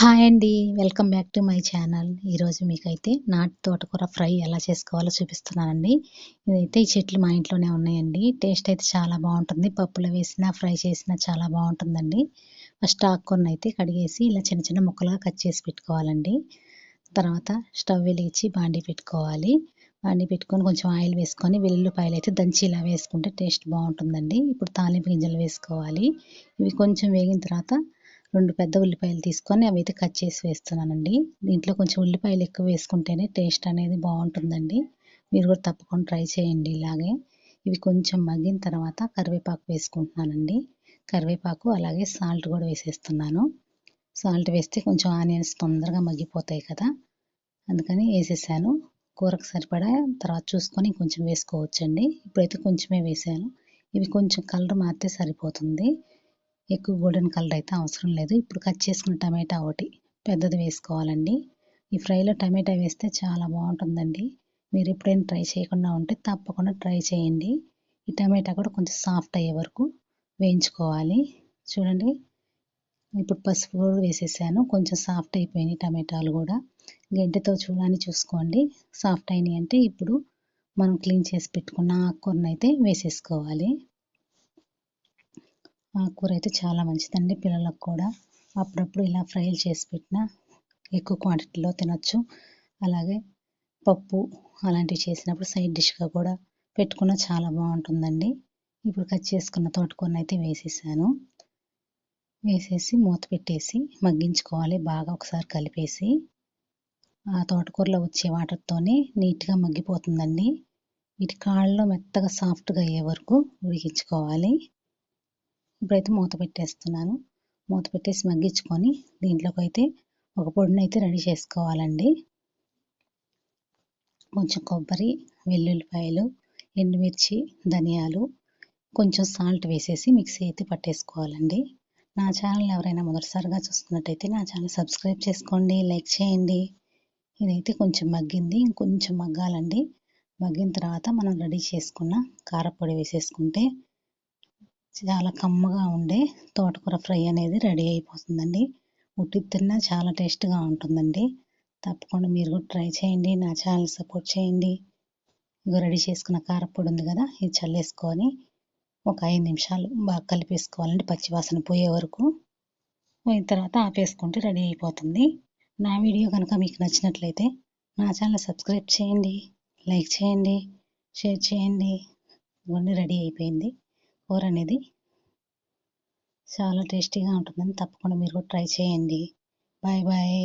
Hi అండి. Welcome back to my channel. ఈరోజు మీకైతే నాటు తోటకూర ఫ్రై ఎలా చేసుకోవాలో చూపిస్తున్నానండి. ఇదైతే ఈ చెట్లు మా ఇంట్లోనే ఉన్నాయండి. టేస్ట్ అయితే చాలా బాగుంటుంది. పప్పులో వేసినా ఫ్రై చేసినా చాలా బాగుంటుందండి. ఫస్ట్ ఆకుకూరను అయితే కడిగేసి ఇలా చిన్న చిన్న ముక్కలుగా కట్ చేసి పెట్టుకోవాలండి. తర్వాత స్టవ్ వెలిగించి బాండి పెట్టుకోవాలి. బాండి పెట్టుకొని కొంచెం ఆయిల్ వేసుకొని వెల్లుల్లిపాయలు అయితే దంచి ఇలా వేసుకుంటే టేస్ట్ బాగుంటుందండి. ఇప్పుడు తాలింపు గింజలు వేసుకోవాలి. ఇవి కొంచెం వేగిన తర్వాత రెండు పెద్ద ఉల్లిపాయలు తీసుకొని అవి అయితే కట్ చేసి వేస్తున్నానండి. దీంట్లో కొంచెం ఉల్లిపాయలు ఎక్కువ వేసుకుంటేనే టేస్ట్ అనేది బాగుంటుందండి. మీరు కూడా తప్పకుండా ట్రై చేయండి ఇలాగే. ఇవి కొంచెం మగ్గిన తర్వాత కరివేపాకు వేసుకుంటున్నానండి. కరివేపాకు అలాగే సాల్ట్ కూడా వేసేస్తున్నాను. సాల్ట్ వేస్తే కొంచెం ఆనియన్స్ తొందరగా మగ్గిపోతాయి కదా. అందుకని వేసేసాను. కూరకు సరిపడా తర్వాత చూసుకొని కొంచెం వేసుకోవచ్చండి. ఇప్పుడైతే కొంచెమే వేసాను. ఇవి కొంచెం కలర్ మారితే సరిపోతుంది. ఎక్కువ గోల్డెన్ కలర్ అయితే అవసరం లేదు. ఇప్పుడు కట్ చేసుకున్న టమాటా ఒకటి పెద్దది వేసుకోవాలండి. ఈ ఫ్రైలో టమాటా వేస్తే చాలా బాగుంటుందండి. మీరు ఎప్పుడైనా ట్రై చేయకుండా ఉంటే తప్పకుండా ట్రై చేయండి. ఈ టమాటా కూడా కొంచెం సాఫ్ట్ అయ్యే వరకు వేయించుకోవాలి. చూడండి. ఇప్పుడు పసుపు కూడా వేసేసాను. కొంచెం సాఫ్ట్ అయిపోయినాయి టమాటాలు కూడా. గడ్డతో చూడాలని చూసుకోండి. సాఫ్ట్ అయినాయి అంటే ఇప్పుడు మనం క్లీన్ చేసి పెట్టుకున్న ఆకుకూరను అయితే వేసేసుకోవాలి. ఆకుకూర అయితే చాలా మంచిదండి పిల్లలకు కూడా. అప్పుడప్పుడు ఇలా ఫ్రైలు చేసి పెట్టిన ఎక్కువ క్వాంటిటీలో తినొచ్చు. అలాగే పప్పు అలాంటివి చేసినప్పుడు సైడ్ డిష్గా కూడా పెట్టుకున్న చాలా బాగుంటుందండి. ఇప్పుడు కట్ చేసుకున్న తోటకూరను అయితే వేసేసాను. వేసేసి మూత పెట్టేసి మగ్గించుకోవాలి. బాగా ఒకసారి కలిపేసి ఆ తోటకూరలో వచ్చే వాటర్తోనే నీట్గా మగ్గిపోతుందండి. వీటి కాళ్ళలో మెత్తగా సాఫ్ట్గా అయ్యే వరకు ఉడికించుకోవాలి. ఇప్పుడైతే మూత పెట్టేస్తున్నాను. మూత పెట్టేసి మగ్గించుకొని దీంట్లోకి అయితే ఒక పొడిని అయితే రెడీ చేసుకోవాలండి. కొంచెం కొబ్బరి వెల్లుల్లిపాయలు ఎండుమిర్చి ధనియాలు కొంచెం సాల్ట్ వేసేసి మిక్సీ అయితే పట్టేసుకోవాలండి. నా ఛానల్ ఎవరైనా మొదటిసారిగా చూస్తున్నట్టయితే నా ఛానల్ సబ్స్క్రైబ్ చేసుకోండి లైక్ చేయండి. ఇదైతే కొంచెం మగ్గింది ఇంకొంచెం మగ్గాలండి. మగ్గిన తర్వాత మనం రెడీ చేసుకున్న కారపొడి వేసేసుకుంటే చాలా కమ్మగా ఉండే తోటకూర ఫ్రై అనేది రెడీ అయిపోతుందండి. ఉట్టి తిన్నా చాలా టేస్ట్గా ఉంటుందండి. తప్పకుండా మీరు కూడా ట్రై చేయండి నా ఛానల్ సపోర్ట్ చేయండి. ఇగో రెడీ చేసుకున్న కారపొడి ఉంది కదా ఇది చల్లేసుకొని ఒక ఐదు నిమిషాలు బాగా కలిపేసుకోవాలండి పచ్చివాసన పోయే వరకు. పోయిన తర్వాత ఆపేసుకుంటే రెడీ అయిపోతుంది. నా వీడియో కనుక మీకు నచ్చినట్లయితే నా ఛానల్ సబ్స్క్రైబ్ చేయండి లైక్ చేయండి షేర్ చేయండి. ఇవన్నీ రెడీ అయిపోయింది. కూర అనేది చాలా టేస్టీగా ఉంటుందని తప్పకుండా మీరు కూడా ట్రై చేయండి. Bye bye.